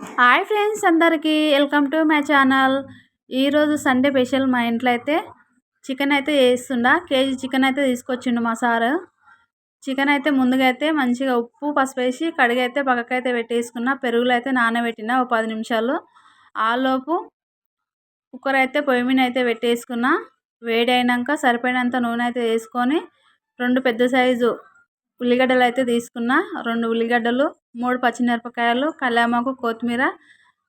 Hi friends అందరికీ welcome to my channel. ఈరోజు Sunday special మా ఇంట్లో అయితే చికెన్ అయితే వేస్తుండా కేజీ చికెన్ అయితే తీసుకొచ్చిండు మా సారు. చికెన్ అయితే ముందుగా అయితే మంచిగా ఉప్పు పసుపు వేసి కడిగి అయితే పక్కకైతే పెట్టేసుకున్న పెరుగులో అయితే నానబెట్టిన ఒక పది నిమిషాలు. ఆలోపు కుక్కర్ అయితే పొయ్యి మీద అయితే పెట్టేసుకున్న వేడి అయినాక సరిపోయినంత నూనె అయితే వేసుకొని రెండు పెద్ద సైజు ఉల్లిగడ్డలు అయితే తీసుకున్న. రెండు ఉల్లిగడ్డలు మూడు పచ్చిమిరపకాయలు కళ్యామాకు కొత్తిమీర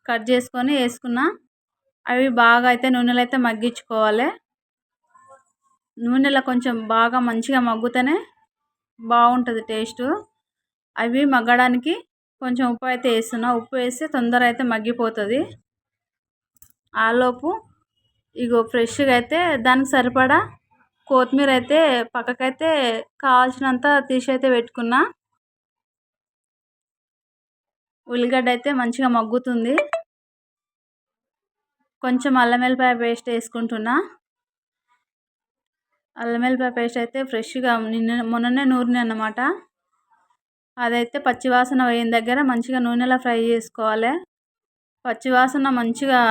కట్ చేసుకొని వేసుకున్న. అవి బాగా అయితే నూనెలో అయితే మగ్గించుకోవాలి. నూనెలో కొంచెం బాగా మంచిగా మగ్గుతేనే బాగుంటుంది టేస్ట్. అవి మగ్గడానికి కొంచెం ఉప్పు అయితే వేస్తున్నా. ఉప్పు వేస్తే తొందర అయితే మగ్గిపోతుంది. ఆలోపు ఇగో ఫ్రెష్గా అయితే దానికి సరిపడా కొత్తిమీర అయితే పక్కకైతే కావాల్సినంత తీసి అయితే పెట్టుకున్నా. ఉల్లిగడ్డ అయితే మంచిగా మగ్గుతుంది. కొంచెం అల్లం వెల్లిపాయ పేస్ట్ వేసుకుంటున్నా. అల్లం వెల్లిపాయ పేస్ట్ అయితే ఫ్రెష్గా నిన్న మొన్ననే నూరిన అన్నమాట. అదైతే పచ్చివాసన పోయిన దగ్గర మంచిగా నూనెలో ఫ్రై చేసుకోవాలి. పచ్చివాసన మంచిగా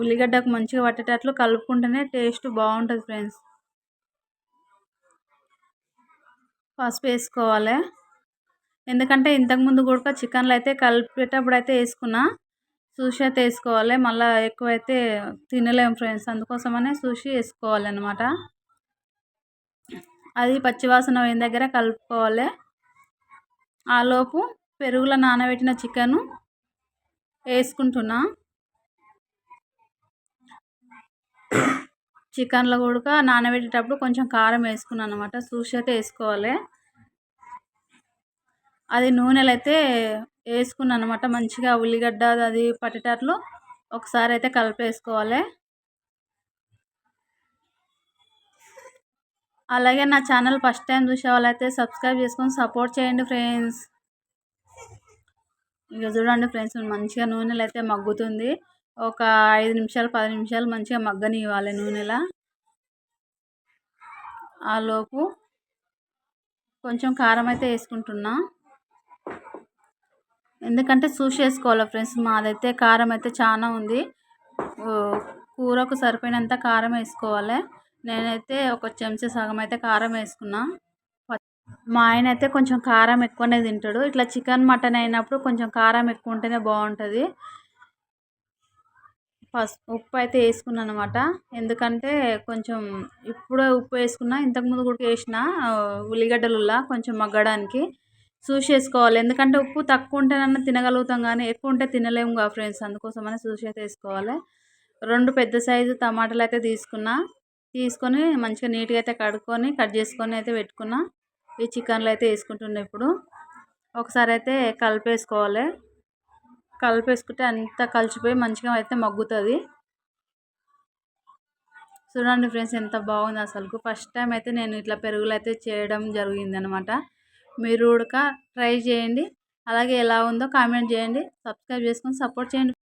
ఉల్లిగడ్డకు మంచిగా పట్టేటట్లు కలుపుకుంటేనే టేస్ట్ బాగుంటుంది ఫ్రెండ్స్. పసుపు వేసుకోవాలి. ఎందుకంటే ఇంతకుముందు కూడా చికెన్లో అయితే కలిపేటప్పుడు అయితే వేసుకున్నా చూసి అయితే వేసుకోవాలి. మళ్ళీ ఎక్కువైతే తినలేము ఫ్రెండ్స్ అందుకోసమనే చూసి వేసుకోవాలి అనమాట అది పచ్చివాసన పోయిన దగ్గర కలుపుకోవాలి. ఆలోపు పెరుగులో నానబెట్టిన చికెను వేసుకుంటున్నా. చికెన్లో కూడా నానబెట్టేటప్పుడు కొంచెం కారం వేసుకున్నాను అనమాట చూసి అయితే వేసుకోవాలి. అది నూనెలు అయితే వేసుకున్నాను అనమాట మంచిగా ఉల్లిగడ్డ అది పట్టేటట్లు ఒకసారి అయితే కలిపేసుకోవాలి. అలాగే నా ఛానల్ ఫస్ట్ టైం చూసే వాళ్ళైతే సబ్స్క్రైబ్ చేసుకొని సపోర్ట్ చేయండి ఫ్రెండ్స్. ఇక చూడండి ఫ్రెండ్స్ మంచిగా నూనెలు అయితే మగ్గుతుంది. ఒక ఐదు నిమిషాలు పది నిమిషాలు మంచిగా మగ్గనివ్వాలి నూనెలా. ఆలోపు కొంచెం కారం అయితే వేసుకుంటున్నా. ఎందుకంటే చూసి వేసుకోవాలి ఫ్రెండ్స్ మాదైతే కారం అయితే చాలా ఉంది. కూరకు సరిపోయినంత కారం వేసుకోవాలి. నేనైతే ఒక చెంచా సగం అయితే కారం వేసుకున్నా. మా ఆయన అయితే కొంచెం కారం ఎక్కువనే తింటాడు. ఇట్లా చికెన్ మటన్ అయినప్పుడు కొంచెం కారం ఎక్కువ ఉంటేనే బాగుంటుంది. ఫస్ట్ ఉప్పు అయితే వేసుకున్నాను అనమాట ఎందుకంటే కొంచెం ఇప్పుడే ఉప్పు వేసుకున్నా ఇంతకుముందు కూడా వేసిన ఉల్లిగడ్డలులా కొంచెం మగ్గడానికి చూసి వేసుకోవాలి ఎందుకంటే ఉప్పు తక్కువ ఉంటేనన్నా తినగలుగుతాం కానీ ఎక్కువ ఉంటే తినలేము కదా ఫ్రెండ్స్. అందుకోసమని చూసి అయితే వేసుకోవాలి. రెండు పెద్ద సైజు టమాటాలు అయితే తీసుకున్నా. తీసుకొని మంచిగా నీట్గా అయితే కడుక్కొని కట్ చేసుకొని అయితే పెట్టుకున్నా. ఈ చికెన్లో అయితే వేసుకుంటున్నా ఇప్పుడు. ఒకసారి అయితే కలిపేసుకోవాలి. కలిపేసుకుంటే అంతా కలిసిపోయి మంచిగా అయితే మగ్గుతుంది. చూడండి ఫ్రెండ్స్ ఎంత బాగుంది అసలు ఫస్ట్ టైం అయితే నేను ఇట్లా పెరుగులు అయితే చేయడం జరిగింది అనమాట మీరు కూడా ట్రై చేయండి. అలాగే ఎలా ఉందో కామెంట్ చేయండి. సబ్స్క్రైబ్ చేసుకొని సపోర్ట్ చేయండి.